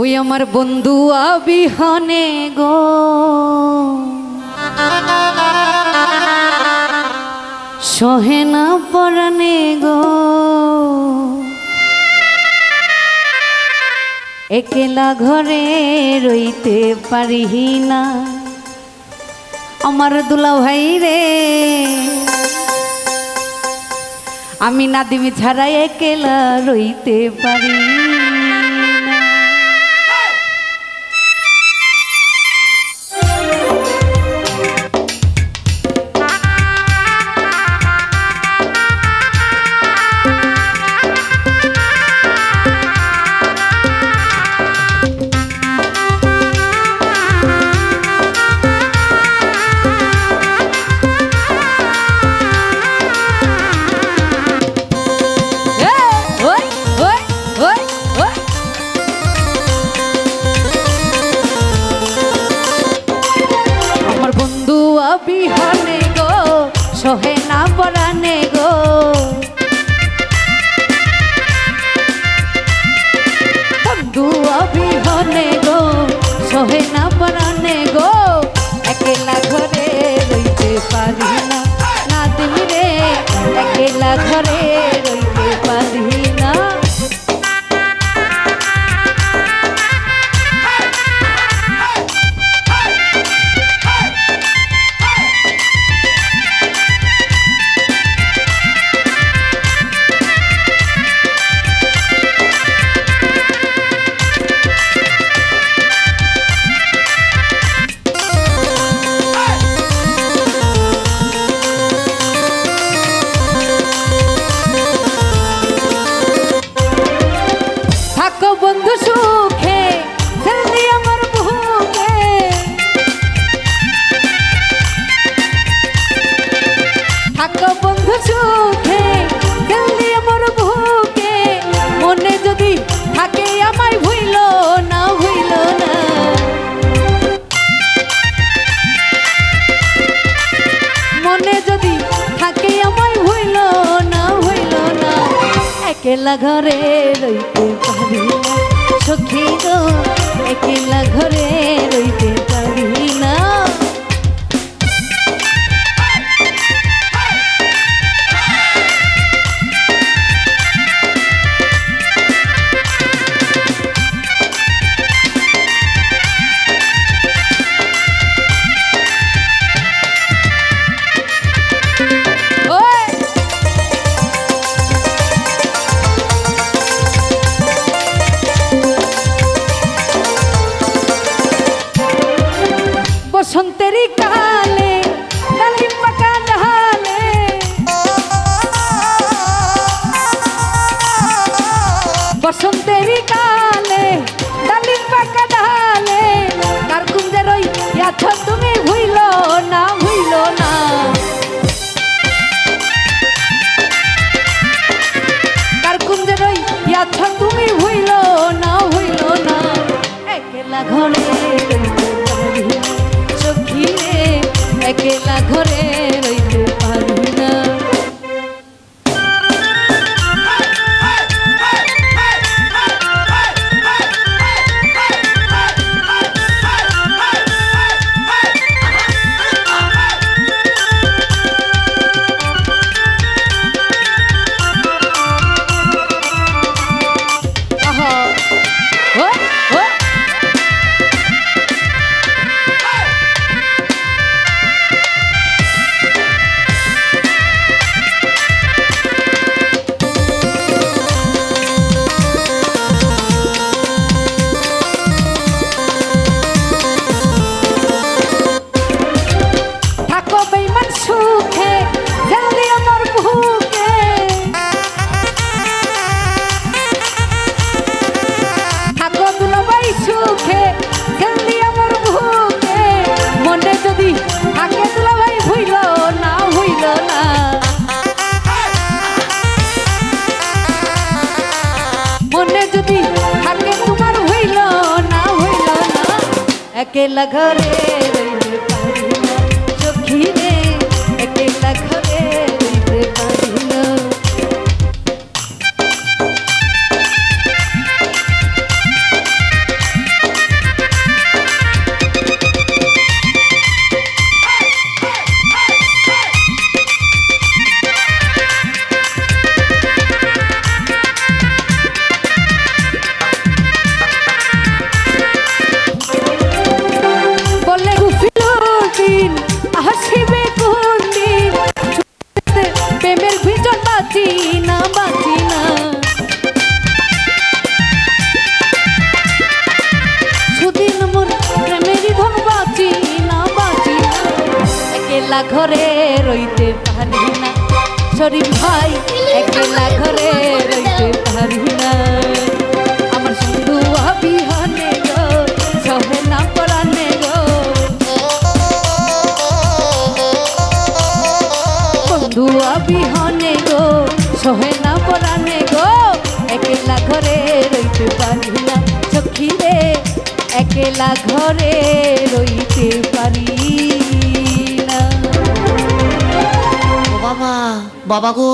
ওই আমার বন্ধু আবিহানে গো। সহে না পরানে গো। একেলা ঘরে রইতে পারি না। আমার দুলা ভাই রে। আমি নাদিমি ছাড়া একেলা রইতে পারি সহে না পরানে গো। দুয়াবিহনে গো, সহে না পরানে গো। একেলা ঘরে রইতে পারি না না তুমি রে, একেলা ঘরে রইতে পারি একলা ঘরে রইতে পারি সখী গো একলা ঘরে রইতে পারি জালে अकेला घरे একলা ঘরে রইতে পারি না। শরীফ ভাই, একলা ঘরে রইতে পারি না। আমার শুধু অবিহনে গো, সহে না পরানে গো। বন্ধু অবিহনে গো, সহে না পরানে গো। একলা ঘরে রইতে পারি না। চক্ষি একলা ঘরে রইতে পারি না ও বাবা বাবা গো